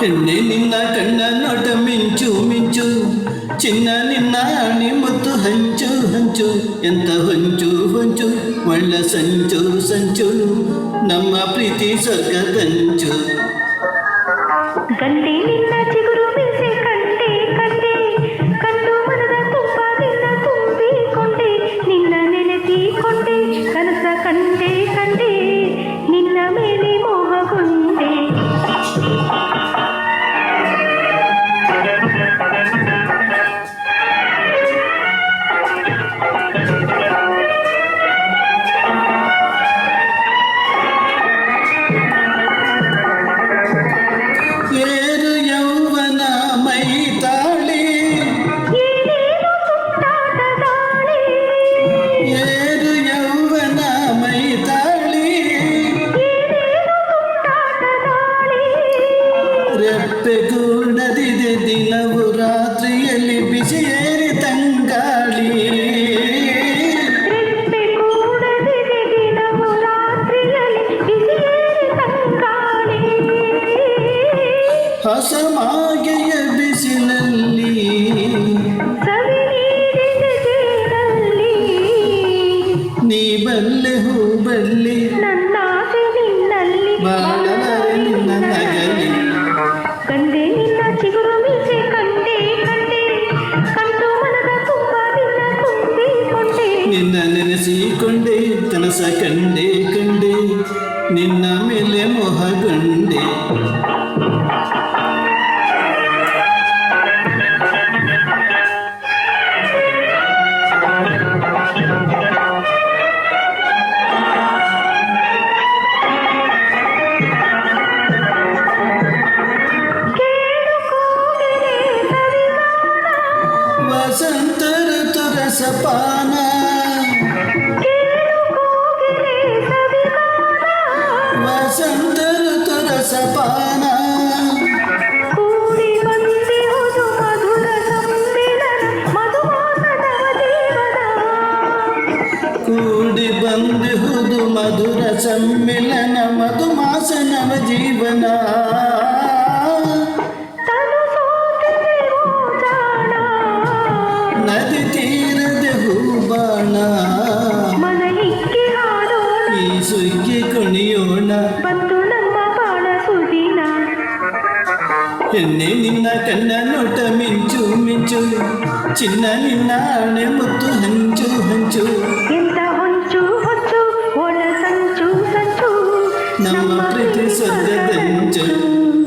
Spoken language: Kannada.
ಹೆಣ್ಣೆ ನಿನ್ನ ಕಣ್ಣ ನೋಟ ಮಿಂಚು ಮಿಂಚು ಚಿನ್ನ ನಿನ್ನ ಅಣಿ ಮುತ್ತು ಹಂಚು ಹಂಚು ಎಂತ ಹೊಂಚು ಹೊಂಚು ಒಳ್ಳ ಸಂಚು ಸಂಚು ನಮ್ಮ ಪ್ರೀತಿ ಸ್ವರ್ಗದಂಚು. ಗಂಟೆ ನಿನ್ನ ಚಿಗುರು ಮೀಸೆ ಹೊಸ ಮಾಗೆಯ ಬಿಸಿಲಲ್ಲಿ ನೀ ಬಲ್ಲೆ ಹೂ ಬಲ್ಲಿ ನನ್ನಾಸೆ ನಿನ್ನಲ್ಲಿ ಬಾಳಲಾರೆ ನಿನ್ನ ನಗಲಿ. ಕಂಡೆ ನಿನ್ನ ಚಿಗುರು ಮೀಸೆ ಕಂಡೆ ಕಂಡೆ. ಕಂಡು ಮನದ ತುಂಬ ನಿನ್ನ ತುಂಬಿಕೊಂಡೆ ನಿನ್ನ ನೆನೆಸಿಕೊಂಡೆ ಕನಸ ಕಂಡೆ ಕಂಡೆ. ನಿನ್ನ ಮೇಲೆ ಮೋಹಗೊಂಡೆ ವಸಂತ ಋತು ರಸಪಾನ ಕೇಳು ಕೋಗಿಲೆ ಸವಿಗಾನ ವಸಂತ ಋತು ರಸಪಾನ ಕೂಡಿ ಬಂದಿಹುದು ಮಧುರ ಸಮ್ಮಿಲನ ಮಧುಮಾಸನವ ಜೀವನ ಕೂಡಿ ಬಂದಿಹುದು ಮಧುರ ಸಮ್ಮಿಲನ ಮಧುಮಾಸ ನವ ಜೀವನ ತೀರದ ಹೂಬಾಣ ಈ ಸುಗ್ಗಿ ಕುಣಿಯೋಣ. ಎಣ್ಣೆ ನಿನ್ನ ಕಣ್ಣ ನೋಟ ಮಿಂಚು ಮಿಂಚು. ಚಿನ್ನ ನಿನ್ನ ಆಣೆ ಮುತ್ತು ಹಂಚು ಹೊಂಚು.